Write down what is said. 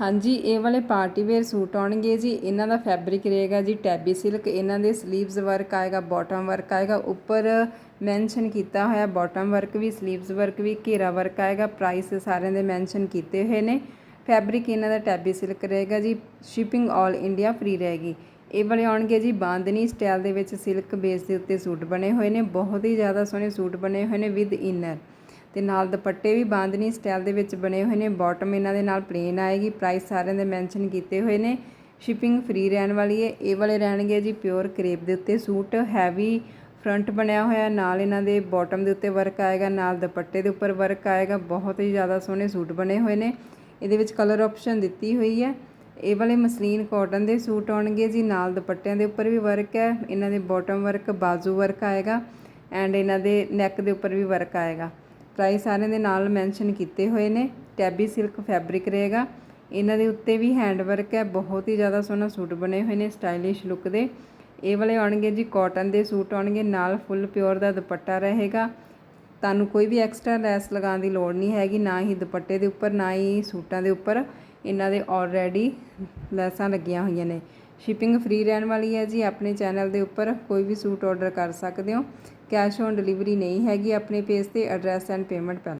ਹਾਂਜੀ, ਇਹ ਵਾਲੇ ਪਾਰਟੀ ਵੇਅਰ ਸੂਟ ਆਉਣਗੇ ਜੀ। ਇਹਨਾਂ ਦਾ ਫੈਬਰਿਕ ਰਹੇਗਾ ਜੀ ਟੈਬੀ ਸਿਲਕ ਇਹਨਾਂ ਦੇ 슬ੀਵਸ ਵਰਕ ਆਏਗਾ ਬਾਟਮ ਵਰਕ ਆਏਗਾ। ਉੱਪਰ ਮੈਂਸ਼ਨ ਕੀਤਾ ਹੋਇਆ ਬਾਟਮ ਵਰਕ ਵੀ ਸਲੀਵਸ ਵਰਕ ਵੀ, ਘੇਰਾ ਵਰਕ ਆਏਗਾ। ਪ੍ਰਾਈਸ ਸਾਰਿਆਂ ਦੇ ਮੈਂਸ਼ਨ ਕੀਤੇ ਹੋਏ ਨੇ। ਫੈਬਰਿਕ ਇਹਨਾਂ ਦਾ ਟੈਬੀ ਸਿਲਕ ਰਹੇਗਾ ਜੀ। ਸ਼ਿਪਿੰਗ ਆਲ ਇੰਡੀਆ ਫ੍ਰੀ ਰਹੇਗੀ। ਇਹ ਵਾਲੇ ਆਉਣਗੇ ਜੀ, ਬਾਂਦਨੀ ਸਟਾਈਲ ਦੇ ਵਿੱਚ ਸਿਲਕ ਬੇਸ ਦੇ ਉੱਤੇ ਸੂਟ ਬਣੇ ਹੋਏ ਨੇ। ਬਹੁਤ ਹੀ ਜ਼ਿਆਦਾ ਸੋਹਣੇ ਸੂਟ ਬਣੇ ਹੋਏ ਨੇ ਵਿਦ ਇਨਰ ਤੇ ਨਾਲ ਦੁਪੱਟੇ ਵੀ ਬਾਂਦਨੀ ਸਟਾਈਲ ਦੇ ਵਿੱਚ ਬਣੇ ਹੋਏ ਨੇ ਬਾਟਮ ਇਹਨਾਂ ਦੇ ਨਾਲ ਪਲੇਨ ਆਏਗੀ ਪ੍ਰਾਈਸ ਸਾਰਿਆਂ ਦੇ ਮੈਂਸ਼ਨ ਕੀਤੇ ਹੋਏ ਨੇ ਸ਼ਿਪਿੰਗ ਫ੍ਰੀ ਰਹਿਣ ਵਾਲੀ ਹੈ, ਇਹ ਵਾਲੇ ਰਹਿਣਗੇ ਜੀ ਪਿਓਰ ਕਰੇਪ ਦੇ ਉੱਤੇ ਸੂਟ ਹੈਵੀ ਫਰੰਟ ਬਣਿਆ ਹੋਇਆ, ਨਾਲ ਇਹਨਾਂ ਦੇ ਬਾਟਮ ਦੇ ਉੱਤੇ ਵਰਕ ਆਏਗਾ, ਨਾਲ ਦੁਪੱਟੇ ਦੇ ਉੱਪਰ ਵਰਕ ਆਏਗਾ, ਬਹੁਤ ਹੀ ਜ਼ਿਆਦਾ ਸੋਹਣੇ ਸੂਟ ਬਣੇ ਹੋਏ ਨੇ, ਇਹਦੇ ਵਿੱਚ ਕਲਰ ਆਪਸ਼ਨ ਦਿੱਤੀ ਹੋਈ ਹੈ, ਇਹ ਵਾਲੇ ਮਸਲੀਨ ਕਾਟਨ ਦੇ ਸੂਟ ਆਉਣਗੇ ਜੀ, ਨਾਲ ਦੁਪੱਟਿਆਂ ਦੇ ਉੱਪਰ ਵੀ ਵਰਕ ਹੈ, ਇਹਨਾਂ ਦੇ ਬਾਟਮ ਵਰਕ ਬਾਜ਼ੂ ਵਰਕ ਆਏਗਾ ਐਂਡ ਇਹਨਾਂ ਦੇ ਨੈਕ ਦੇ ਉੱਪਰ ਵੀ ਵਰਕ ਆਏਗਾ। ਪ੍ਰਾਈਸ ਸਾਰਿਆਂ ਦੇ ਨਾਲ ਮੈਂਸ਼ਨ ਕੀਤੇ ਹੋਏ ਨੇ। ਟੈਬੀ ਸਿਲਕ ਫੈਬਰਿਕ ਰਹੇਗਾ। ਇਹਨਾਂ ਦੇ ਉੱਤੇ ਵੀ ਹੈਂਡ ਵਰਕ ਹੈ। ਬਹੁਤ ਹੀ ਜ਼ਿਆਦਾ ਸੋਹਣਾ ਸੂਟ ਬਣੇ ਹੋਏ ਨੇ, ਸਟਾਈਲਿਸ਼ ਲੁੱਕ ਦੇ। ਇਹ ਵਾਲੇ ਆਉਣਗੇ ਜੀ, ਕਾਟਨ ਦੇ ਸੂਟ ਆਉਣਗੇ। ਨਾਲ ਫੁੱਲ ਪਿਓਰ ਦਾ ਦੁਪੱਟਾ ਰਹੇਗਾ। ਤੁਹਾਨੂੰ ਕੋਈ ਵੀ ਐਕਸਟਰਾ ਲੈਸ ਲਗਾਉਣ ਦੀ ਲੋੜ ਨਹੀਂ ਹੈਗੀ, ਨਾ ਹੀ ਦੁਪੱਟੇ ਦੇ ਉੱਪਰ, ਨਾ ਹੀ ਸੂਟਾਂ ਦੇ ਉੱਪਰ। ਇਹਨਾਂ ਦੇ ਆਲਰੇਡੀ ਲੈਸਾਂ ਲੱਗੀਆਂ ਹੋਈਆਂ ਨੇ। ਸ਼ਿਪਿੰਗ ਫ੍ਰੀ ਰਹਿਣ ਵਾਲੀ ਹੈ ਜੀ। ਆਪਣੇ ਚੈਨਲ ਦੇ ਉੱਪਰ ਕੋਈ ਵੀ ਸੂਟ ਆਰਡਰ ਕਰ ਸਕਦੇ ਹੋ। ਕੈਸ਼ ਔਨ ਡਿਲੀਵਰੀ ਨਹੀਂ ਹੈਗੀ। ਆਪਣੇ ਪੇਜ ਤੇ ਐਡਰੈਸ ਐਂਡ ਪੇਮੈਂਟ ਪਹਿਲਾਂ